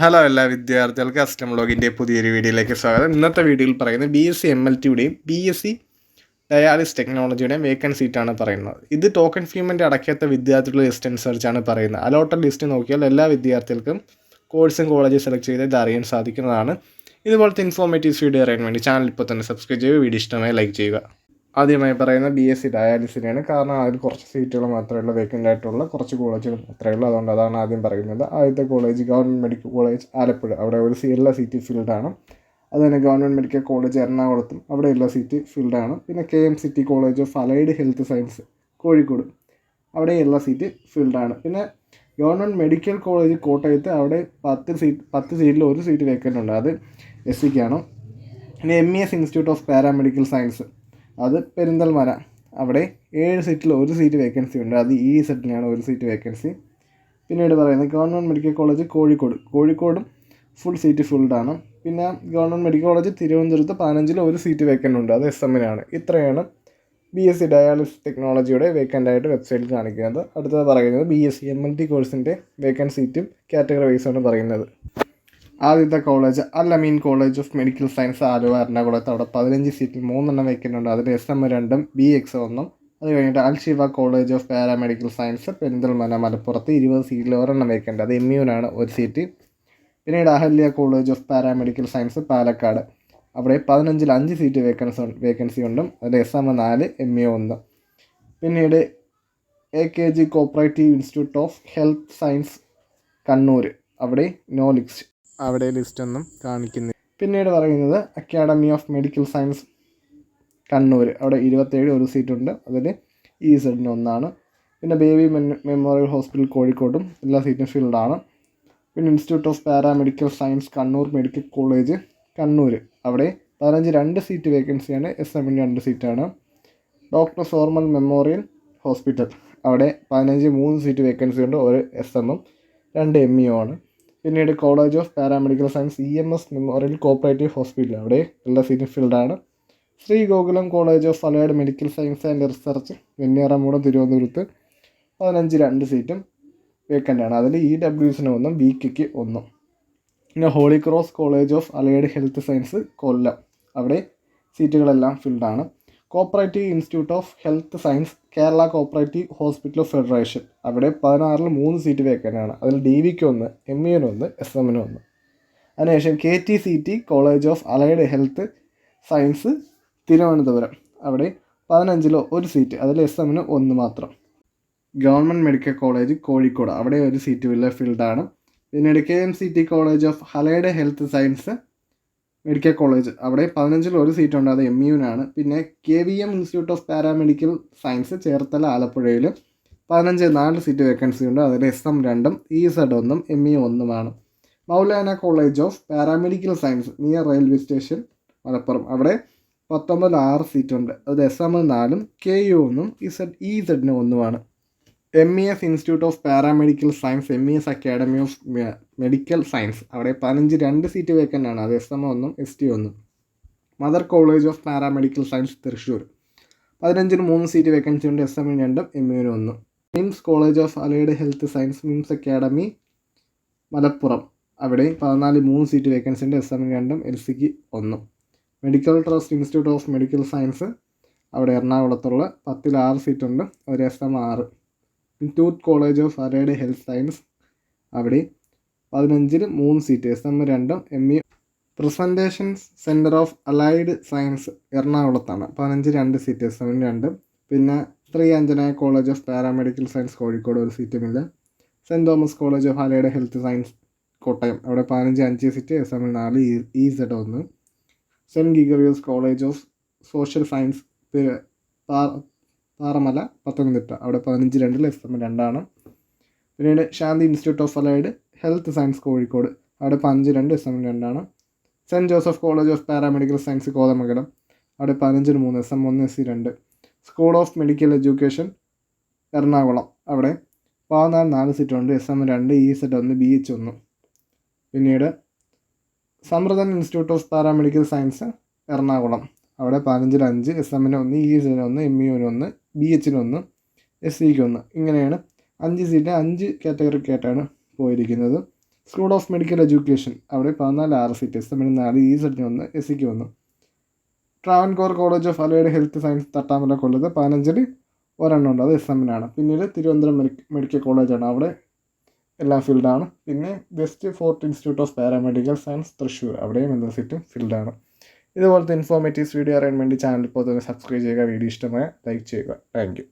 Hello എല്ലാ വിദ്യാർത്ഥികൾക്ക് അസ്റ്റം ബ്ലോഗിന്റെ പുതിയൊരു വീഡിയോയിലേക്ക് സ്വാഗതം. ഇന്നത്തെ വീഡിയോയിൽ പറയുന്നത് B S C M L ടിയുടെയും B S C dialysis ടെക്നോളജിയുടെയും വേക്കൻ സീറ്റാണ് പറയുന്നത്. ഇത് ടോക്കൺ ഫീമെന്റ് അടയ്ക്കാത്ത വിദ്യാർത്ഥികളുടെ ലിസ്റ്റ് അനുസരിച്ചാണ് പറയുന്നത്. അലോട്ടഡ് ലിസ്റ്റ് നോക്കിയാൽ എല്ലാ വിദ്യാർത്ഥികൾക്കും കോഴ്സും കോളേജും സെലക്ട് ചെയ്ത് ഇത് അറിയാൻ സാധിക്കുന്നതാണ്. ഇതുപോലത്തെ ഇൻഫോർമേറ്റീവ്സ് വീഡിയോ അറിയാൻ വേണ്ടി ചാനൽ ഇപ്പോൾ തന്നെ സബ്സ്ക്രൈബ് ചെയ്യുക. വീഡിയോ ഇഷ്ടമായി ലൈക്ക് ചെയ്യുക. ആദ്യമായി പറയുന്ന ബി എസ് സി ഡയാലിസിനെയാണ് കാരണം അതിൽ കുറച്ച് സീറ്റുകൾ മാത്രമേ ഉള്ളൂ വേക്കന്റ് ആയിട്ടുള്ള. കുറച്ച് കോളേജുകൾ മാത്രമേ ഉള്ളൂ. അതുകൊണ്ട് അതാണ് ആദ്യം പറയുന്നത്. ആദ്യത്തെ college government medical college Alappuzha. അവിടെ ഒരു എല്ലാ സീറ്റ് ഫീൽഡാണ് അത് തന്നെ ഗവൺമെന്റ് മെഡിക്കൽ കോളേജ് എറണാകുളത്തും. അവിടെയുള്ള സീറ്റ് ഫീൽഡാണ് പിന്നെ K M city college of allied health science Kozhikode. അവിടെയുള്ള സീറ്റ് ഫീൽഡാണ് പിന്നെ ഗവൺമെന്റ് മെഡിക്കൽ കോളേജ് കോട്ടയത്ത് അവിടെ പത്ത് സീറ്റ് പത്ത് സീറ്റിൽ ഒരു സീറ്റ് വേക്കന്റ് ഉണ്ട്. അത് എസ് സിക്കാണ് പിന്നെ M E S institute of paramedical science അത് പെരിന്തൽമല അവിടെ ഏഴ് സീറ്റിൽ ഒരു സീറ്റ് വേക്കൻസി ഉണ്ട്. അത് ഈ സെറ്റിലാണ് ഒരു സീറ്റ് വേക്കൻസി പിന്നീട് പറയുന്നത് ഗവൺമെന്റ് മെഡിക്കൽ കോളേജ് കോഴിക്കോട്. കോഴിക്കോടും ഫുൾ സീറ്റ് ഫുൾഡാണ് പിന്നെ ഗവൺമെന്റ് മെഡിക്കൽ കോളേജ് തിരുവനന്തപുരത്ത് പതിനഞ്ചിൽ ഒരു സീറ്റ് വേക്കന്റ് ഉണ്ട്. അത് എസ് എമ്മിനാണ് ഇത്രയാണ് ബി എസ് സി ഡയാലിസിസ് ടെക്നോളജിയുടെ വേക്കന്റ് ആയിട്ട് വെബ്സൈറ്റിൽ കാണിക്കുന്നത്. അടുത്തത് പറയുന്നത് B S C M L T കോഴ്സിന്റെ വേക്കന്റ് സീറ്റും കാറ്റഗറി വൈസാണ് പറയുന്നത്. ആദ്യത്തെ college Al Ameen college of medical science Aluva എറണാകുളത്ത്. അവിടെ പതിനഞ്ച് സീറ്റിൽ മൂന്നെണ്ണം വേക്കന്റ് ഉണ്ട്. അതിൽ എസ് എം രണ്ടും ബി എക്സ് ഒന്നും. അത് കഴിഞ്ഞിട്ട് Al Shifa college of paramedical science Perinthalmanna മലപ്പുറത്ത് ഇരുപത് സീറ്റിൽ ഒരെണ്ണം വേക്കന്റ് അത് എം ഒരു സീറ്റ്. പിന്നീട് Ahalya college of paramedical science Palakkad. അവിടെ പതിനഞ്ചിൽ അഞ്ച് സീറ്റ് വേക്കൻസി വേക്കൻസി ഉണ്ട്. അതിൽ എസ് എം നാല് എം എ ഒന്ന്. പിന്നീട് A K G cooperative institute of health science Kannur അവിടെ നോ ലിസ്റ്റ് അവിടെ ലിസ്റ്റ് ഒന്നും കാണിക്കുന്നില്ല. പിന്നീട് പറയുന്നത് academy of medical science Kannur അവിടെ ഇരുപത്തേഴ് ഒരു സീറ്റുണ്ട് അതിൽ ഇ സെഡിന് ഒന്നാണ്. പിന്നെ ബേബി മെമ്മോറിയൽ ഹോസ്പിറ്റൽ കോഴിക്കോടും എല്ലാ സീറ്റും ഫീൽഡാണ് പിന്നെ institute of paramedical science Kannur medical college Kannur അവിടെ പതിനഞ്ച് രണ്ട് സീറ്റ് വേക്കൻസിയാണ് എസ് എമ്മിന് രണ്ട് സീറ്റാണ് ഡോക്ടർ സോർമൽ മെമ്മോറിയൽ ഹോസ്പിറ്റൽ അവിടെ പതിനഞ്ച് മൂന്ന് സീറ്റ് വേക്കൻസി ഉണ്ട്. ഒരു എസ് എമ്മും രണ്ട് എം ഇ ആണ്. പിന്നീട് college of paramedical science E M S memorial cooperative hospital അവിടെ ഉള്ള സീറ്റും ഫീൽഡാണ് Sree Gokulam college of allied medical science and research Venjaramoodu തിരുവനന്തപുരത്ത് പതിനഞ്ച് രണ്ട് സീറ്റും വേക്കന്റ് ആണ്. അതിൽ ഇ ഡബ്ല്യുസിന് ഒന്നും ബി കെക്ക് ഒന്നും. പിന്നെ Holy Cross college of allied health science Kollam. അവിടെ സീറ്റുകളെല്ലാം ഫിൽഡാണ് cooperative institute of health science Kerala cooperative hospital federation അവിടെ പതിനാറിൽ മൂന്ന് സീറ്റ് വേക്കന്റാണ് അതിൽ ഡി വിക്ക് ഒന്ന് എം ഇന് ഒന്ന് എസ് എമ്മിന് ഒന്ന്. അതിനുശേഷം K T C T college of allied health science Thiruvananthapuram. അവിടെ പതിനഞ്ചിലോ ഒരു സീറ്റ് അതിൽ എസ് എമ്മിന് ഒന്ന് മാത്രം. Government medical college Kozhikode. അവിടെ ഒരു സീറ്റ് ഉള്ള ഫീൽഡാണ് പിന്നീട് K M C T college of allied health science medical college അവിടെ പതിനഞ്ചിൽ ഒരു സീറ്റ് ഉണ്ട് അത് എം യുവിനാണ് പിന്നെ K V M institute of paramedical science Cherthala ആലപ്പുഴയിൽ പതിനഞ്ച് നാല് സീറ്റ് വേക്കൻസി ഉണ്ട് അതിൽ എസ് എം രണ്ടും ഇ സെഡ് ഒന്നും M E ഒന്നുമാണ്. Moulana college of paramedical science near railway station Malappuram. അവിടെ പത്തൊമ്പത് ആറ് സീറ്റുണ്ട് അത് എസ് എം നാലും കെ യു ഒന്നും ഇ സെഡ് ഇ സെഡിന് ഒന്നുമാണ്. M E S institute of paramedical science M E S academy of medical science അവിടെ പതിനഞ്ച് രണ്ട് സീറ്റ് വേക്കന്റ് ആണ്. അത് എസ് എം ഒന്നും എസ് ടി ഒന്നും. Mother college of paramedical science Thrissur. പതിനഞ്ചിന് മൂന്ന് സീറ്റ് വേക്കൻസി ഉണ്ട്. എസ് എമ്മിന് രണ്ടും എം യുവിന് ഒന്നും. MIMS college of allied health science MIMS academy Malappuram. അവിടെ പതിനാല് മൂന്ന് സീറ്റ് വേക്കൻസി ഉണ്ട്. എസ് എമ്മിന് രണ്ടും എൽ സിക്ക് ഒന്നും. Medical trust institute of medical science അവിടെ എറണാകുളത്തുള്ള പത്തിൽ ആറ് സീറ്റുണ്ട് ഒരു എസ് എം ആറ്. Institute college of allied health science അവിടെ പതിനഞ്ചിൽ മൂന്ന് സീറ്റ് എസ് എം രണ്ടും M E presentation centre of allied science എറണാകുളത്താണ്. പതിനഞ്ച് രണ്ട് സീറ്റ് എസ് എമ്മിന് രണ്ടും. പിന്നെ Sree Anjana college of paramedical science Kozhikode ഒരു സീറ്റുമില്ല saint Thomas college of allied health science Kottayam. അവിടെ പതിനഞ്ച് അഞ്ച് സീറ്റ് എസ് എമ്മിൽ നാല് ഇ സെഡ് ഒന്ന്. Saint Gregorios college of social science Parumala Pathanamthitta. അവിടെ പതിനഞ്ച് രണ്ടിൽ എസ് എം രണ്ടാണ്. പിന്നീട് Shanti institute of allied health science Kozhikode. അവിടെ പതിനഞ്ച് രണ്ട് എസ് എം രണ്ടാണ്. Saint Joseph college of paramedical science Kothamangalam. അവിടെ പതിനഞ്ചിന് മൂന്ന് എസ് എം ഒന്ന് എസ് സി രണ്ട്. School of medical education Ernakulam. അവിടെ പതിനാല് നാല് സീറ്റ് ഉണ്ട്. എസ് എം രണ്ട് ഇ സെറ്റ് ഒന്ന് ബി എച്ച് ഒന്ന്. പിന്നീട് സമൃദ്ധൻ institute of paramedical science Ernakulam. അവിടെ പതിനഞ്ചിൽ അഞ്ച് എസ് എമ്മിന് ഒന്ന് ഇ എസിന് ഒന്ന് എം യുവിന് ഒന്ന് ബി എച്ചിന് ഒന്ന് എസ് സിക്ക് ഒന്ന്. ഇങ്ങനെയാണ് അഞ്ച് സീറ്റ് അഞ്ച് കാറ്റഗറിക്കായിട്ടാണ് പോയിരിക്കുന്നത്. സ്കൂൾ ഓഫ് മെഡിക്കൽ എഡ്യൂക്കേഷൻ അവിടെ പതിനാല് ആറ് സീറ്റ് എസ് എമ്മിന് നാല് ഇ സെറ്റിന് ഒന്ന് എസ് സിക്ക് ഒന്ന്. Travancore college of allied health science Thattamala കൊല്ലത്ത് പതിനഞ്ചിൽ ഒരെണ്ണം ഉണ്ട്. അത് എസ് എമ്മിനാണ് പിന്നീട് തിരുവനന്തപുരം മെഡിക്ക മെഡിക്കൽ കോളേജാണ് അവിടെ എല്ലാ ഫീൽഡാണ് പിന്നെ West Fort institute of paramedical science Thrissur. അവിടെയും എല്ലാ സീറ്റും ഫീൽഡാണ് ഇതുപോലത്തെ ഇൻഫോർമേറ്റീവ്സ് വീഡിയോ അറിയാൻ വേണ്ടി ചാനൽ ഇപ്പോൾ തന്നെ സബ്സ്ക്രൈബ് ചെയ്യുക. വീഡിയോ ഇഷ്ടമായ ലൈക്ക് ചെയ്യുക. താങ്ക്